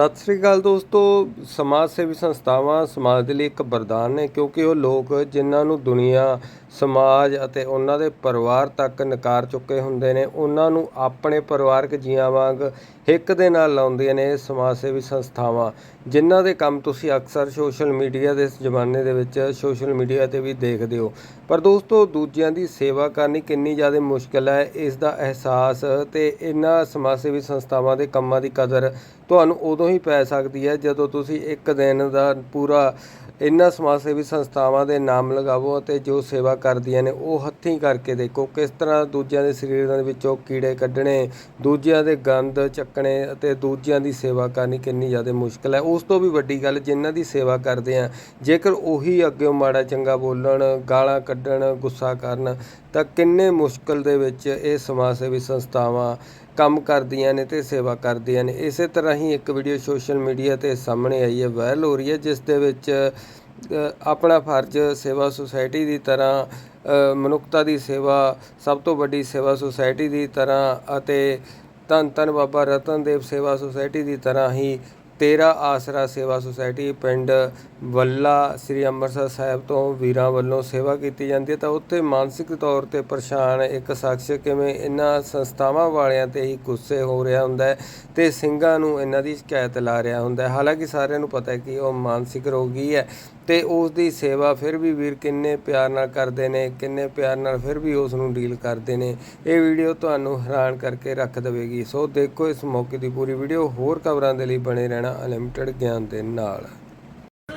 ਸਤਿ ਸ੍ਰੀ ਅਕਾਲ ਦੋਸਤੋ, ਸਮਾਜ ਸੇਵੀ ਸੰਸਥਾਵਾਂ ਸਮਾਜ ਦੇ ਲਈ ਇੱਕ ਵਰਦਾਨ ਨੇ ਕਿਉਂਕਿ ਉਹ ਲੋਕ ਜਿਨ੍ਹਾਂ ਨੂੰ ਦੁਨੀਆ ਸਮਾਜ ਅਤੇ ਉਹਨਾਂ ਦੇ ਪਰਿਵਾਰ ਤੱਕ ਨਕਾਰ ਚੁੱਕੇ ਹੁੰਦੇ ਨੇ। ਉਹਨਾਂ ਨੂੰ ਆਪਣੇ ਪਰਿਵਾਰਕ ਜੀਆਂ ਵਾਂਗ ਹਿੱਕ ਦੇ ਨਾਲ ਲਾਉਂਦੀਆਂ ਨੇ ਇਹ ਸਮਾਜ ਸੇਵੀ ਸੰਸਥਾਵਾਂ, ਜਿਨ੍ਹਾਂ ਦੇ ਕੰਮ ਤੁਸੀਂ ਅਕਸਰ ਸੋਸ਼ਲ ਮੀਡੀਆ ਦੇ ਜ਼ਮਾਨੇ ਦੇ ਵਿੱਚ ਸੋਸ਼ਲ ਮੀਡੀਆ ਤੇ ਵੀ ਦੇਖਦੇ ਹੋ। ਪਰ ਦੋਸਤੋ, ਦੂਜਿਆਂ ਦੀ ਸੇਵਾ ਕਰਨੀ ਕਿੰਨੀ ਜ਼ਿਆਦਾ ਮੁਸ਼ਕਲ ਹੈ, ਇਸ ਦਾ ਅਹਿਸਾਸ ਤੇ ਇਹਨਾਂ ਸਮਾਜ ਸੇਵੀ ਸੰਸਥਾਵਾਂ ਦੇ ਕੰਮਾਂ ਦੀ ਕਦਰ ਤੁਹਾਨੂੰ ਉਦੋਂ ਹੀ ਪੈ ਸਕਦੀ ਹੈ ਜਦੋਂ ਤੁਸੀਂ ਇੱਕ ਦਿਨ ਦਾ ਪੂਰਾ ਇਹਨਾਂ ਸਮਾਜ ਸੇਵੀ ਸੰਸਥਾਵਾਂ ਦੇ ਨਾਮ ਲਗਾਵੋ ਅਤੇ ਜੋ ਸੇਵਾ ਕਰਦੀਆਂ ਨੇ, ਉਹ ਹੱਥੀਂ ਕਰਕੇ ਦੇਖੋ ਕਿਸ ਤਰ੍ਹਾਂ ਦੂਜਿਆਂ ਦੇ ਸਰੀਰ ਦੇ ਵਿੱਚੋਂ ਕੀੜੇ ਕੱਢਣੇ, ਦੂਜਿਆਂ ਦੇ ਗੰਦ ਚੱਕਣੇ ਅਤੇ ਦੂਜਿਆਂ ਦੀ ਸੇਵਾ ਕਰਨੀ ਕਿੰਨੀ ਜ਼ਿਆਦਾ ਮੁਸ਼ਕਲ ਹੈ। ਉਸ ਤੋਂ ਵੀ ਵੱਡੀ ਗੱਲ ਜਿਨ੍ਹਾਂ ਦੀ ਸੇਵਾ ਕਰਦੇ ਆ, ਜੇਕਰ ਉਹੀ ਅੱਗੇ ਮਾੜਾ ਚੰਗਾ ਬੋਲਣ, ਗਾਲਾਂ ਕੱਢਣ, ਗੁੱਸਾ ਕਰਨ, ਤਾਂ ਕਿੰਨੇ ਮੁਸ਼ਕਲ ਦੇ ਵਿੱਚ ਇਹ ਸਮਾਜ ਸੇਵੀ ਸੰਸਥਾਵਾਂ ਕੰਮ ਕਰਦੀਆਂ ਨੇ ਤੇ ਸੇਵਾ ਕਰਦੀਆਂ ਨੇ। ਇਸੇ ਤਰ੍ਹਾਂ ਹੀ ਇੱਕ ਵੀਡੀਓ ਸੋਸ਼ਲ ਮੀਡੀਆ ਤੇ ਸਾਹਮਣੇ ਆਈ ਹੈ ਵਾਇਰਲ ਹੋ ਰਹੀ ਹੈ, ਜਿਸ ਦੇ ਵਿੱਚ ਆਪਣਾ ਫਰਜ਼ ਸੇਵਾ ਸੁਸਾਇਟੀ ਦੀ ਤਰ੍ਹਾਂ ਮਨੁੱਖਤਾ ਦੀ ਸੇਵਾ, ਸਭ ਤੋਂ ਵੱਡੀ ਸੇਵਾ ਸੁਸਾਇਟੀ ਦੀ ਤਰ੍ਹਾਂ ਅਤੇ ਧੰਨ ਧੰਨ ਬਾਬਾ ਰਤਨਦੇਵ ਸੇਵਾ ਸੁਸਾਇਟੀ ਦੀ ਤਰ੍ਹਾਂ ਹੀ ਤੇਰਾ ਆਸਰਾ ਸੇਵਾ ਸੁਸਾਇਟੀ ਪਿੰਡ ਵੱਲਾ ਸ੍ਰੀ ਅੰਮ੍ਰਿਤਸਰ ਸਾਹਿਬ ਤੋਂ ਵੀਰਾਂ ਵੱਲੋਂ ਸੇਵਾ ਕੀਤੀ ਜਾਂਦੀ ਹੈ। ਤਾਂ ਉੱਥੇ ਮਾਨਸਿਕ ਤੌਰ ਤੇ ਪਰੇਸ਼ਾਨ ਇੱਕ ਸ਼ਖਸ ਕਿਵੇਂ ਇਹਨਾਂ ਸੰਸਥਾਵਾਂ ਵਾਲਿਆਂ ਤੇ ਹੀ ਗੁੱਸੇ ਹੋ ਰਿਹਾ ਹੁੰਦਾ ਹੈ ਤੇ ਸਿੰਘਾਂ ਨੂੰ ਇਹਨਾਂ ਦੀ ਸ਼ਿਕਾਇਤ ਲਾ ਰਿਹਾ ਹੁੰਦਾ ਹੈ। ਹਾਲਾਂਕਿ ਸਾਰਿਆਂ ਨੂੰ ਪਤਾ ਹੈ ਕਿ ਉਹ ਮਾਨਸਿਕ ਰੋਗੀ ਹੈ। ਤੇ ਉਸ ਦੀ ਸੇਵਾ ਫਿਰ ਵੀ ਵੀਰ ਕਿੰਨੇ ਪਿਆਰ ਨਾਲ ਕਰਦੇ ਨੇ ਕਿੰਨੇ ਪਿਆਰ ਨਾਲ ਫਿਰ ਵੀ ਉਸ ਨੂੰ ਡੀਲ ਕਰਦੇ ਨੇ ਇਹ ਵੀਡੀਓ ਤੁਹਾਨੂੰ ਹੈਰਾਨ ਕਰਕੇ ਰੱਖ ਦੇਵੇਗੀ ਸੋ ਦੇਖੋ ਇਸ ਮੌਕੇ ਦੀ ਪੂਰੀ ਵੀਡੀਓ ਹੋਰ ਖਬਰਾਂ ਦੇ ਲਈ ਬਣੇ ਰਹਿਣਾ ਅਨਲਿਮਟਿਡ ਗਿਆਨ ਦੇ ਨਾਲ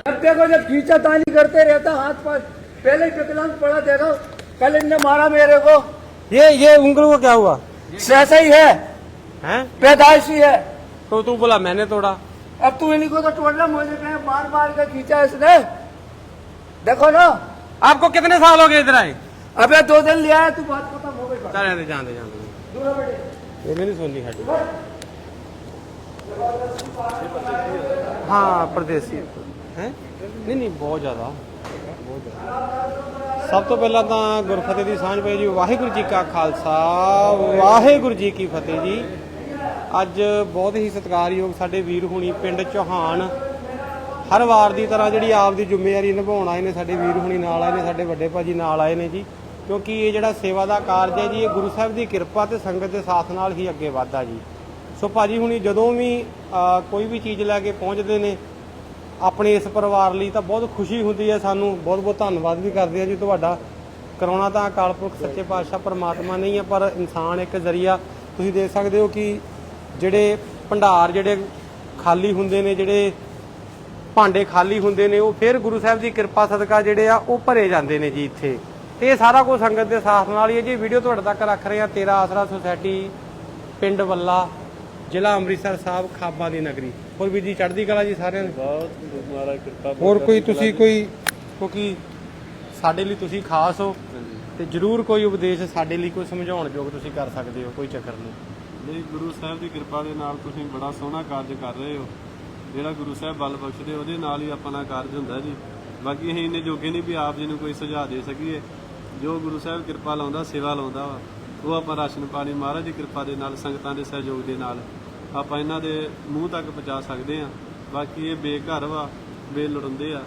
लगते को जब खींचा तानी करते रहता हाथ पर पहले ही विकलांग पड़ा देखो कल इनने मारा मेरे को ये ये उंगल को क्या हुआ ऐसा ही है हैं पैदाइशी है तो तू बोला मैंने तोड़ा अब तू इन्हीं को तो तोड़ना मुझे कहे मार मार के खींचा इसने देखो ना आपको कितने साल हो गए इधर आए अबे दो दिन लिया है तू बात खत्म हो गई चल जाते जान दे जान दे दूर हो बेटे ये नहीं सुननी हट हाँ परदेसी ਹੈ ਨਹੀਂ ਨਹੀਂ ਬਹੁਤ ਜ਼ਿਆਦਾ ਬਹੁਤ ਜ਼ਿਆਦਾ ਸਭ ਤੋਂ ਪਹਿਲਾਂ ਤਾਂ ਗੁਰਫਤਿਹ ਦੀ ਸਾਂਝ ਪਈ ਜੀ ਵਾਹਿਗੁਰੂ ਜੀ ਕਾ ਖਾਲਸਾ ਵਾਹਿਗੁਰੂ ਜੀ ਕੀ ਫਤਿਹ ਜੀ ਅੱਜ ਬਹੁਤ ਹੀ ਸਤਿਕਾਰਯੋਗ ਸਾਡੇ ਵੀਰ ਹੁਣੀ ਪਿੰਡ ਚੌਹਾਨ ਹਰ ਵਾਰ ਦੀ ਤਰ੍ਹਾਂ ਜਿਹੜੀ ਆਪ ਦੀ ਜ਼ਿੰਮੇਵਾਰੀ ਨਿਭਾਉਣ ਆਏ ਨੇ ਸਾਡੇ ਵੀਰ ਹੁਣੀ ਨਾਲ ਆਏ ਨੇ, ਸਾਡੇ ਵੱਡੇ ਭਾਜੀ ਨਾਲ ਆਏ ਨੇ ਜੀ। ਕਿਉਂਕਿ ਇਹ ਜਿਹੜਾ ਸੇਵਾ ਦਾ ਕਾਰਜ ਹੈ ਜੀ, ਇਹ ਗੁਰੂ ਸਾਹਿਬ ਦੀ ਕਿਰਪਾ ਤੇ ਸੰਗਤ ਦੇ ਸਾਥ ਨਾਲ ਹੀ ਅੱਗੇ ਵਧਦਾ ਜੀ। ਸੋ ਭਾਜੀ ਹੁਣੀ ਜਦੋਂ ਵੀ ਕੋਈ ਵੀ ਚੀਜ਼ ਲੈ ਕੇ ਪਹੁੰਚਦੇ ਨੇ, ਆਪਣੇ ਇਸ ਪਰਿਵਾਰ ਲਈ ਤਾਂ ਬਹੁਤ ਖੁਸ਼ੀ ਹੁੰਦੀ ਹੈ ਸਾਨੂੰ। ਬਹੁਤ ਬਹੁਤ ਧੰਨਵਾਦ ਵੀ ਕਰਦੇ ਆ ਜੀ ਤੁਹਾਡਾ। ਕਰਾਉਣਾ ਤਾਂ ਅਕਾਲ ਪੁਰਖ ਸੱਚੇ ਪਾਤਸ਼ਾਹ ਪਰਮਾਤਮਾ ਨਹੀਂ ਹੈ ਪਰ ਇਨਸਾਨ ਇੱਕ ਜ਼ਰੀਆ ਤੁਸੀਂ ਦੇਖ ਸਕਦੇ ਹੋ ਕਿ ਜਿਹੜੇ ਭੰਡਾਰ ਜਿਹੜੇ ਖਾਲੀ ਹੁੰਦੇ ਨੇ, ਜਿਹੜੇ ਭਾਂਡੇ ਖਾਲੀ ਹੁੰਦੇ ਨੇ ਉਹ ਫਿਰ ਗੁਰੂ ਸਾਹਿਬ ਦੀ ਕਿਰਪਾ ਸਦਕਾ ਜਿਹੜੇ ਆ ਉਹ ਭਰੇ ਜਾਂਦੇ ਨੇ ਜੀ ਇੱਥੇ। ਇਹ ਸਾਰਾ ਕੁਝ ਸੰਗਤ ਦੇ ਸਾਥ ਨਾਲ ਹੀ ਹੈ ਜੀ। ਵੀਡੀਓ ਤੁਹਾਡੇ ਤੱਕ ਰੱਖ ਰਹੇ ਆ ਤੇਰਾ ਆਸਰਾ ਸੁਸਾਇਟੀ ਪਿੰਡ ਵੱਲਾ ਜ਼ਿਲ੍ਹਾ ਅੰਮ੍ਰਿਤਸਰ ਸਾਹਿਬ ਖਾਬਾਂ ਦੀ ਨਗਰੀ। ਹੋਰ ਵੀ ਜੀ ਚੜ੍ਹਦੀ ਕਲਾ ਜੀ ਸਾਰਿਆਂ ਨੂੰ ਬਹੁਤ ਮਹਾਰਾਜ ਕਿਰਪਾ ਹੋਰ ਕੋਈ ਤੁਸੀਂ ਕੋਈ ਕਿਉਂਕਿ ਸਾਡੇ ਲਈ ਤੁਸੀਂ ਖਾਸ ਹੋ ਤੇ ਜਰੂਰ ਕੋਈ ਉਪਦੇਸ਼ ਸਾਡੇ ਲਈ ਕੋਈ ਸਮਝਾਉਣ ਯੋਗ ਤੁਸੀਂ ਕਰ ਸਕਦੇ ਹੋ ਕੋਈ ਚੱਕਰ ਨਹੀਂ। ਨਹੀਂ ਗੁਰੂ ਸਾਹਿਬ ਦੀ ਕਿਰਪਾ ਦੇ ਨਾਲ ਤੁਸੀਂ ਬੜਾ ਸੋਹਣਾ ਕਾਰਜ ਕਰ ਰਹੇ ਹੋ। ਜਿਹੜਾ ਗੁਰੂ ਸਾਹਿਬ ਬਲ ਬਖਸ਼ਦੇ, ਉਹਦੇ ਨਾਲ ਹੀ ਆਪਣਾ ਕਾਰਜ ਹੁੰਦਾ ਜੀ। ਬਾਕੀ ਅਸੀਂ ਇੰਨੇ ਜੋਗੇ ਨਹੀਂ ਵੀ ਆਪ ਜੀ ਨੂੰ ਕੋਈ ਸੁਝਾਅ ਦੇ ਸਕੀਏ। ਜੋ ਗੁਰੂ ਸਾਹਿਬ ਕਿਰਪਾ ਲਾਉਂਦਾ, ਸੇਵਾ ਲਾਉਂਦਾ ਵਾ, ਉਹ ਆਪਾਂ ਰਾਸ਼ਨ ਪਾਣੀ, ਮਹਾਰਾਜ ਦੀ ਕਿਰਪਾ ਦੇ ਨਾਲ, ਸੰਗਤਾਂ ਦੇ ਸਹਿਯੋਗ ਦੇ ਨਾਲ ਆਪਾਂ ਇਹਨਾਂ ਦੇ ਮੂੰਹ ਤੱਕ ਪਹੁੰਚਾ ਸਕਦੇ ਆ ਬਾਕੀ ਇਹ ਬੇਘਰ ਵਾ, ਬੇਲੋੜੰਦੇ ਆ।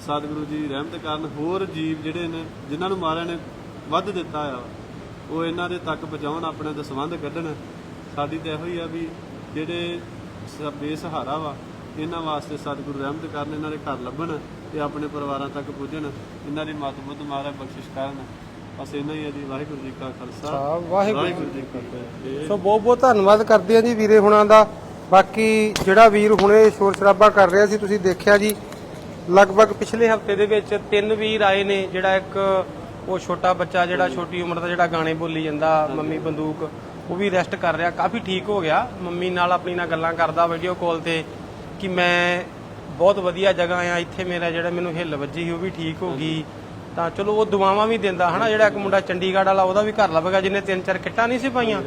ਸਤਿਗੁਰੂ ਜੀ ਰਹਿਮਤ ਕਰਨ, ਹੋਰ ਜੀਵ ਜਿਹੜੇ ਨੇ, ਜਿਨ੍ਹਾਂ ਨੂੰ ਮਹਾਰਾਜ ਨੇ ਵੱਧ ਦਿੱਤਾ ਆ, ਉਹ ਇਹਨਾਂ ਦੇ ਤੱਕ ਪਹੁੰਚਾਉਣ, ਆਪਣੇ ਦਸਵੰਧ ਕੱਢਣ। ਸਾਡੀ ਤਾਂ ਇਹੋ ਹੀ ਆ ਵੀ ਜਿਹੜੇ ਸ- ਬੇਸਹਾਰਾ ਵਾ ਇਹਨਾਂ ਵਾਸਤੇ ਸਤਿਗੁਰੂ ਰਹਿਮਤ ਕਰਨ ਇਹਨਾਂ ਦੇ ਘਰ ਲੱਭਣ ਤੇ ਆਪਣੇ ਪਰਿਵਾਰਾਂ ਤੱਕ ਪੁੱਜਣ ਇਹਨਾਂ ਦੀ ਮਤਬੁੱਧ ਮਹਾਰਾਜ ਬਖਸ਼ਿਸ਼ ਕਰਨ। ਬਸ ਇੰਨਾ ਹੀ ਹੈ ਜੀ ਵਾਹਿਗੁਰੂ ਜੀ ਕਾ ਖਾਲਸਾ। ਵਾਹਿਗੁਰੂ ਜੀ ਕੀ ਫਤਿਹ। ਸੋ ਬਹੁਤ ਬਹੁਤ ਧੰਨਵਾਦ ਕਰਦੇ ਹਾਂ ਜੀ ਵੀਰੇ ਹੁਣਾਂ ਦਾ। ਬਾਕੀ ਜਿਹੜਾ ਵੀਰ ਹੁਣੇ ਸ਼ੋਰ ਸ਼ਰਾਬਾ ਕਰ ਰਿਹਾ ਸੀ ਤੁਸੀਂ ਦੇਖਿਆ ਜੀ। ਲਗਭਗ ਪਿਛਲੇ ਹਫ਼ਤੇ ਦੇ ਵਿੱਚ ਤਿੰਨ ਵੀਰ ਆਏ ਨੇ ਜਿਹੜਾ ਇੱਕ ਉਹ ਛੋਟਾ ਬੱਚਾ ਜਿਹੜਾ ਛੋਟੀ ਉਮਰ ਦਾ ਜਿਹੜਾ ਗਾਣੇ ਬੋਲੀ ਜਾਂਦਾ ਮੰਮੀ ਬੰਦੂਕ ਉਹ ਵੀ ਰੈਸਟ ਕਰ ਰਿਹਾ ਕਾਫੀ ਠੀਕ ਹੋ ਗਿਆ। ਮੰਮੀ ਨਾਲ ਆਪਣੀ ਨਾਲ ਗੱਲਾਂ ਕਰਦਾ ਵੀਡੀਓ ਕਾਲ ਤੇ ਕਿ ਮੈਂ ਬਹੁਤ ਵਧੀਆ ਜਗ੍ਹਾ ਆ ਇੱਥੇ ਮੇਰਾ ਜਿਹੜਾ ਮੈਨੂੰ ਹਿੱਲ ਵੱਜੀ ਸੀ ਉਹ ਵੀ ਠੀਕ ਹੋ ਗਈ। ਤਾਂ ਚਲੋ ਉਹ ਦੁਆਵਾਂ ਵੀ ਦਿੰਦਾ ਹਨਾ ਜਿਹੜਾ ਇੱਕ ਮੁੰਡਾ ਚੰਡੀਗੜ੍ਹ ਵਾਲਾ ਉਹਦਾ ਵੀ ਘਰ ਲੱਭ ਗਿਆ ਜਿਹਨੇ ਤਿੰਨ ਚਾਰ ਕਿੱਟਾਂ ਨਹੀਂ ਸੀ ਪਾਈਆਂ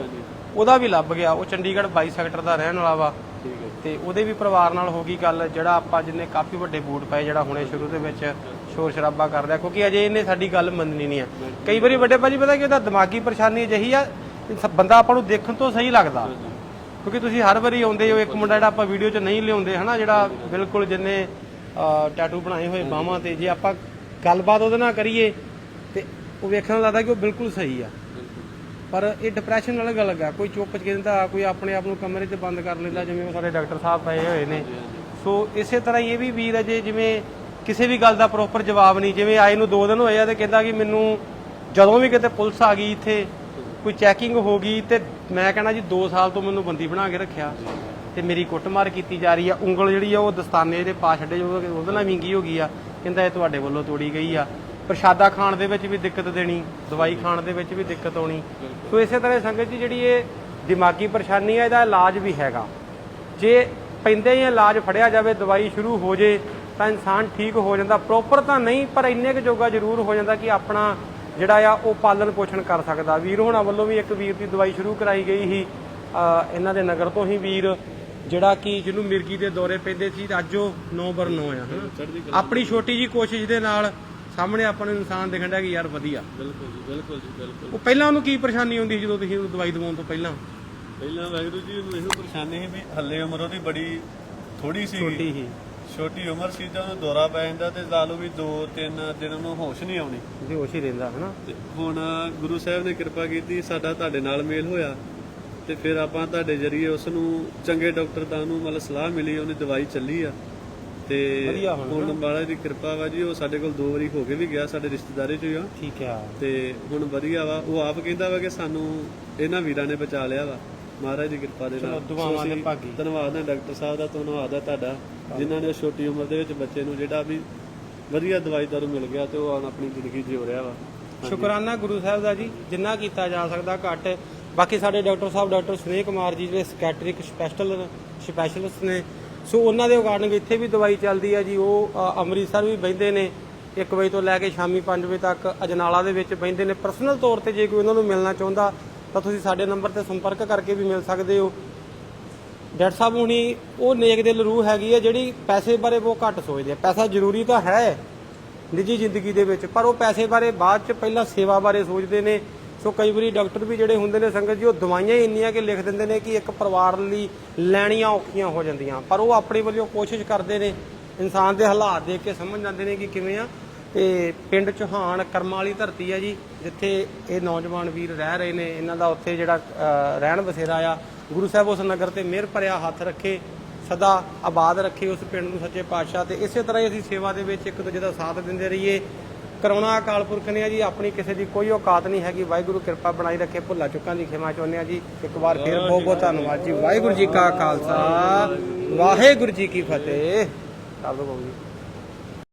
ਉਹਦਾ ਵੀ ਲੱਭ ਗਿਆ। ਉਹ ਚੰਡੀਗੜ੍ਹ 22 ਸੈਕਟਰ ਦਾ ਰਹਿਣ ਵਾਲਾ ਵਾ। ਤੇ ਉਹਦੇ ਵੀ ਪਰਿਵਾਰ ਨਾਲ ਹੋ ਗਈ ਗੱਲ ਜਿਹੜਾ ਆਪਾਂ ਜਿੰਨੇ ਕਾਫੀ ਵੱਡੇ ਬੂਟ ਪਏ ਜਿਹੜਾ ਹੁਣੇ ਸ਼ੁਰੂ ਦੇ ਵਿੱਚ ਸ਼ੋਰ ਸ਼ਰਾਬਾ ਕਰ ਰਿਹਾ ਕਿਉਂਕਿ ਅਜੇ ਇਹਨੇ ਸਾਡੀ ਗੱਲ ਮੰਨਣੀ ਨਹੀਂ ਆ ਕਈ ਵਾਰੀ ਵੱਡੇ ਭਾਜੀ ਪਤਾ ਕਿ ਉਹਦਾ ਦਿਮਾਗੀ ਪਰੇਸ਼ਾਨੀ ਅਜਿਹੀ ਆ ਬੰਦਾ ਆਪਾਂ ਨੂੰ ਦੇਖਣ ਤੋਂ ਸਹੀ ਲੱਗਦਾ। ਕਿਉਂਕਿ ਤੁਸੀਂ ਹਰ ਵਾਰੀ ਆਉਂਦੇ ਹੋ, ਇੱਕ ਮੁੰਡਾ ਜਿਹੜਾ ਆਪਾਂ ਵੀਡੀਓ 'ਚ ਨਹੀਂ ਲਿਆਉਂਦੇ, ਹਨਾ, ਜਿਹੜਾ ਬਿਲਕੁਲ ਜਿੰਨੇ ਟੈਟੂ ਬਣਾਏ ਹੋਏ ਬਾਹਾਂ ਤੇ, ਜੇ ਆਪਾਂ ਗੱਲਬਾਤ ਉਹਦੇ ਨਾਲ ਕਰੀਏ ਤੇ ਉਹ ਵੇਖਣ ਨੂੰ ਲੱਗਦਾ ਕਿ ਉਹ ਬਿਲਕੁਲ ਸਹੀ ਆ। ਪਰ ਇਹ ਡਿਪਰੈਸ਼ਨ ਨਾਲ ਗੱਲ ਆ। ਕੋਈ ਚੁੱਪ ਕਹਿੰਦਾ ਕੋਈ ਆਪਣੇ ਆਪ ਨੂੰ ਕਮਰੇ 'ਚ ਬੰਦ ਕਰ ਲੈਂਦਾ, ਜਿਵੇਂ ਉਹ ਸਾਡੇ ਡਾਕਟਰ ਸਾਹਿਬ ਪਏ ਹੋਏ ਨੇ। ਸੋ ਇਸੇ ਤਰ੍ਹਾਂ ਇਹ ਵੀ ਵੀਰ ਅਜੇ ਜਿਵੇਂ ਕਿਸੇ ਵੀ ਗੱਲ ਦਾ ਪ੍ਰੋਪਰ ਜਵਾਬ ਨਹੀਂ, ਜਿਵੇਂ ਆਏ ਨੂੰ 2 ਦਿਨ ਹੋਏ ਆ ਤੇ ਕਹਿੰਦਾ ਕਿ ਮੈਨੂੰ ਜਦੋਂ ਵੀ ਕਿਤੇ ਪੁਲਿਸ ਆ ਗਈ ਇੱਥੇ, ਕੋਈ ਚੈਕਿੰਗ ਹੋ ਗਈ ਤੇ ਮੈਂ ਕਹਿੰਦਾ ਜੀ 2 ਸਾਲ ਤੋਂ ਮੈਨੂੰ ਬੰਦੀ ਬਣਾ ਕੇ ਰੱਖਿਆ ਤੇ ਮੇਰੀ ਕੁੱਟਮਾਰ ਕੀਤੀ ਜਾ ਰਹੀ ਆ। ਉਂਗਲ ਜਿਹੜੀ ਆ ਉਹ ਦਸਤਾਨੇ ਦੇ ਪਾ ਛੱਡੇ ਜੋ ਉਹਦੇ ਨਾਲ ਵਿੰਗੀ ਹੋ ਗਈ ਆ। ਕਹਿੰਦਾ ਇਹ ਤੁਹਾਡੇ ਵੱਲੋਂ ਤੋੜੀ ਗਈ ਆ। ਪ੍ਰਸ਼ਾਦਾ ਖਾਣ ਦੇ ਵਿੱਚ ਵੀ ਦਿੱਕਤ ਦੇਣੀ, ਦਵਾਈ ਖਾਣ ਦੇ ਵਿੱਚ ਵੀ ਦਿੱਕਤ ਆਉਣੀ। ਸੋ ਇਸੇ ਤਰ੍ਹਾਂ ਸੰਗਤ ਜੀ ਜਿਹੜੀ ਇਹ ਦਿਮਾਗੀ ਪਰੇਸ਼ਾਨੀ ਆ, ਇਹਦਾ ਇਲਾਜ ਵੀ ਹੈਗਾ। ਜੇ ਪੈਂਦੇ ਹੀ ਇਲਾਜ ਫੜਿਆ ਜਾਵੇ, ਦਵਾਈ ਸ਼ੁਰੂ ਹੋ ਜੇ, ਤਾਂ ਇਨਸਾਨ ਠੀਕ ਹੋ ਜਾਂਦਾ। ਪ੍ਰੋਪਰ ਤਾਂ ਨਹੀਂ, ਪਰ ਇੰਨੇ ਕੁ ਜੋਗਾ ਜ਼ਰੂਰ ਹੋ ਜਾਂਦਾ ਕਿ ਆਪਣਾ ਜਿਹੜਾ ਆ ਉਹ ਪਾਲਣ ਪੋਸ਼ਣ ਕਰ ਸਕਦਾ। ਵੀਰ ਹੋਣਾ ਵੱਲੋਂ ਵੀ ਇੱਕ ਵੀਰ ਦੀ ਦਵਾਈ ਸ਼ੁਰੂ ਕਰਾਈ ਗਈ ਸੀ। ਇਹਨਾਂ ਦੇ ਨਗਰ ਤੋਂ ਹੀ ਵੀਰ ਜਿਹੜਾ ਕਿ ਜਿਹਨੂੰ ਮਿਰਗੀ ਦੇ ਦੌਰੇ ਪੈਂਦੇ ਸੀ ਅੱਜ ਉਹ 9 ਬਰ 9 ਆ ਆਪਣੀ ਛੋਟੀ ਜੀ ਕੋਸ਼ਿਸ਼ ਦੇ ਨਾਲ ਸਾਹਮਣੇ ਆਪਾਂ ਨੂੰ ਇਨਸਾਨ ਦਿਖਣ ਡਿਆ ਕਿ ਯਾਰ ਵਧੀਆ। ਬਿਲਕੁਲ ਜੀ ਬਿਲਕੁਲ ਜੀ ਬਿਲਕੁਲ। ਉਹ ਪਹਿਲਾਂ ਉਹਨੂੰ ਕੀ ਪਰੇਸ਼ਾਨੀ ਹੁੰਦੀ ਸੀ ਜਦੋਂ ਤੁਸੀਂ ਉਹਨੂੰ ਦਵਾਈ ਦਵਾਉਣ ਤੋਂ ਪਹਿਲਾਂ? ਪਹਿਲਾਂ ਵਾਹਿਗੁਰੂ ਜੀ ਨੂੰ ਇਹੋ ਪਰੇਸ਼ਾਨੀ ਸੀ ਵੀ ਹੱਲੇ ਉਮਰ ਉਹਦੀ ਬੜੀ ਥੋੜੀ ਸੀ ਛੋਟੀ ਹੀ ਛੋਟੀ ਉਮਰ ਸੀ ਤਾਂ ਉਹਨੂੰ ਦੌਰਾ ਪੈ ਜਾਂਦਾ ਤੇ ਲਾ ਲਓ ਵੀ 2-3 ਦਿਨ ਉਹਨੂੰ ਹੋਸ਼ ਨਹੀਂ ਆਉਣੀ। ਬੇਹੋਸ਼ ਹੀ ਰਹਿੰਦਾ ਹਨਾ? ਤੇ ਹੁਣ ਗੁਰੂ ਸਾਹਿਬ ਨੇ ਕਿਰਪਾ ਕੀਤੀ ਸਾਡਾ ਤੁਹਾਡੇ ਨਾਲ ਮੇਲ ਹੋਇਆ ਤੇ ਫਿਰ ਆਪਾਂ ਤੁਹਾਡੇ ਜਰੀਏ ਉਸ ਨੂੰ ਚੰਗੇ ਡਾਕਟਰ ਦਾ ਉਹਨੂੰ ਮਤਲਬ ਸਲਾਹ ਮਿਲੀ ਉਹਨੇ ਦਵਾਈ ਚੱਲੀ ਆ ਤੇ ਹੁਣ ਮਹਾਰਾਜ ਦੀ ਕਿਰਪਾ ਵਾ ਜੀ ਉਹ ਸਾਡੇ ਕੋਲ ਦੋ ਵਾਰੀ ਹੋ ਕੇ ਵੀ ਗਿਆ ਸਾਡੇ ਰਿਸ਼ਤੇਦਾਰੀ ਚ ਹੀ ਆ। ਠੀਕ ਆ। ਤੇ ਹੁਣ ਵਧੀਆ ਵਾ ਉਹ ਆਪ ਕਹਿੰਦਾ ਵਾ ਕਿ ਸਾਨੂੰ ਇਹਨਾਂ ਵੀਰਾਂ ਨੇ ਬਚਾ ਲਿਆ ਵਾ। ਮਹਾਰਾਜ ਦੀ ਕਿਰਪਾ ਦੇ ਨਾਲ। ਦੁਆਵਾਂ ਦੇ ਭਾਗੀ। ਧੰਨਵਾਦ ਹੈ ਡਾਕਟਰ ਸਾਹਿਬ ਦਾ ਧੰਨਵਾਦ ਹੈ ਤੁਹਾਡਾ ਜਿਨ੍ਹਾਂ ਨੇ ਛੋਟੀ ਉਮਰ ਦੇ ਵਿੱਚ ਬੱਚੇ ਨੂੰ ਜਿਹੜਾ ਵੀ ਵਧੀਆ ਦਵਾਈ ਦਾਰੂ ਮਿਲ ਗਿਆ ਤੇ ਉਹ ਹੁਣ ਆਪਣੀ ਜ਼ਿੰਦਗੀ ਜਿਉ ਰਿਹਾ ਵਾ। ਸ਼ੁਕਰਾਨਾ ਗੁਰੂ ਸਾਹਿਬ ਦਾ ਜੀ ਜਿੰਨਾ ਕੀਤਾ ਜਾ ਸਕਦਾ ਘੱਟ। ਬਾਕੀ ਸਾਡੇ ਡਾਕਟਰ ਸਾਹਿਬ ਡਾਕਟਰ ਸੁਨੇਹ ਕੁਮਾਰ ਜੀ ਜਿਹੜੇ ਸਕੈਟਰਿਕ ਸਪੈਸ਼ਲ ਸਪੈਸ਼ਲਿਸਟ ਨੇ ਸੋ ਉਹਨਾਂ ਦੇ ਅਕੋਰਡਿੰਗ ਇੱਥੇ ਵੀ ਦਵਾਈ ਚੱਲਦੀ ਹੈ ਜੀ ਉਹ ਅੰਮ੍ਰਿਤਸਰ ਵੀ ਬਹਿੰਦੇ ਨੇ 1 ਵਜੇ ਤੋਂ ਲੈ ਕੇ ਸ਼ਾਮੀ 5 ਵਜੇ ਤੱਕ ਅਜਨਾਲਾ ਦੇ ਵਿੱਚ ਬਹਿੰਦੇ ਨੇ। ਪਰਸਨਲ ਤੌਰ ਤੇ ਜੇ ਕੋਈ ਉਹਨਾਂ ਨੂੰ ਮਿਲਣਾ ਚਾਹੁੰਦਾ ਤਾਂ ਤੁਸੀਂ ਸਾਡੇ ਨੰਬਰ ਤੇ ਸੰਪਰਕ ਕਰਕੇ ਵੀ ਮਿਲ ਸਕਦੇ ਹੋ। ਡਾਕਟਰ ਸਾਹਿਬ ਹੁਣੀ ਉਹ ਨੇਕ ਦਿਲ ਰੂਹ ਹੈਗੀ ਹੈ ਜਿਹੜੀ ਪੈਸੇ ਬਾਰੇ ਬਹੁਤ ਘੱਟ ਸੋਚਦੇ ਆ। ਪੈਸਾ ਜ਼ਰੂਰੀ ਤਾਂ ਹੈ ਨਿੱਜੀ ਜ਼ਿੰਦਗੀ ਦੇ ਵਿੱਚ, ਪਰ ਉਹ ਪੈਸੇ ਬਾਰੇ ਬਾਅਦ ਚ ਪਹਿਲਾਂ ਸੇਵਾ ਬਾਰੇ ਸੋਚਦੇ ਨੇ। ਸੋ ਕਈ ਵਾਰੀ ਡਾਕਟਰ ਵੀ ਜਿਹੜੇ ਹੁੰਦੇ ਨੇ ਸੰਗਤ ਜੀ, ਉਹ ਦਵਾਈਆਂ ਹੀ ਇੰਨੀਆਂ ਕਿ ਲਿਖ ਦਿੰਦੇ ਨੇ ਕਿ ਇੱਕ ਪਰਿਵਾਰ ਲਈ ਲੈਣੀਆਂ ਔਖੀਆਂ ਹੋ ਜਾਂਦੀਆਂ। ਪਰ ਉਹ ਆਪਣੇ ਵੱਲੋਂ ਕੋਸ਼ਿਸ਼ ਕਰਦੇ ਨੇ। ਇਨਸਾਨ ਦੇ ਹਾਲਾਤ ਦੇਖ ਕੇ ਸਮਝ ਜਾਂਦੇ ਨੇ ਕਿ ਕਿਵੇਂ ਆ। ਤੇ ਪਿੰਡ ਚੌਹਾਨ ਕਰਮਾਂ ਵਾਲੀ ਧਰਤੀ ਆ ਜੀ, ਜਿੱਥੇ ਇਹ ਨੌਜਵਾਨ ਵੀਰ ਰਹਿ ਰਹੇ ਨੇ, ਇਹਨਾਂ ਦਾ ਉੱਥੇ ਜਿਹੜਾ ਰਹਿਣ ਬਸੇਰਾ ਆ। ਗੁਰੂ ਸਾਹਿਬ ਉਸ ਨਗਰ ਤੇ ਮਿਹਰ ਭਰਿਆ ਹੱਥ ਰੱਖੇ, ਸਦਾ ਆਬਾਦ ਰੱਖੇ ਉਸ ਪਿੰਡ ਨੂੰ ਸੱਚੇ ਪਾਤਸ਼ਾਹ ਤੇ। ਇਸੇ ਤਰ੍ਹਾਂ ਹੀ ਅਸੀਂ ਸੇਵਾ ਦੇ ਵਿੱਚ ਇੱਕ ਦੂਜੇ ਦਾ ਸਾਥ ਦਿੰਦੇ ਰਹੀਏ। ਕਰੋਨਾ ਅਕਾਲ ਪੁਰਖ ਨੇ ਜੀ, ਆਪਣੀ ਕਿਸੇ ਦੀ ਕੋਈ ਔਕਾਤ ਨਹੀਂ ਹੈਗੀ। ਵਾਹਿਗੁਰੂ ਕਿਰਪਾ ਬਣਾਈ ਰੱਖੇ, ਭੁੱਲਾ ਚੁੱਕਾਂ ਦੀ ਖਿਮਾ ਚਾਹੁੰਦੇ ਆ ਜੀ। ਇੱਕ ਵਾਰ ਫਿਰ ਬਹੁਤ ਬਹੁਤ ਧੰਨਵਾਦ ਜੀ। ਵਾਹਿਗੁਰੂ ਜੀ ਕਾ ਖਾਲਸਾ, ਵਾਹਿਗੁਰੂ ਜੀ ਕੀ ਫਤਿਹ। ਚੱਲ ਦੋ ਬਾਬੂ ਜੀ।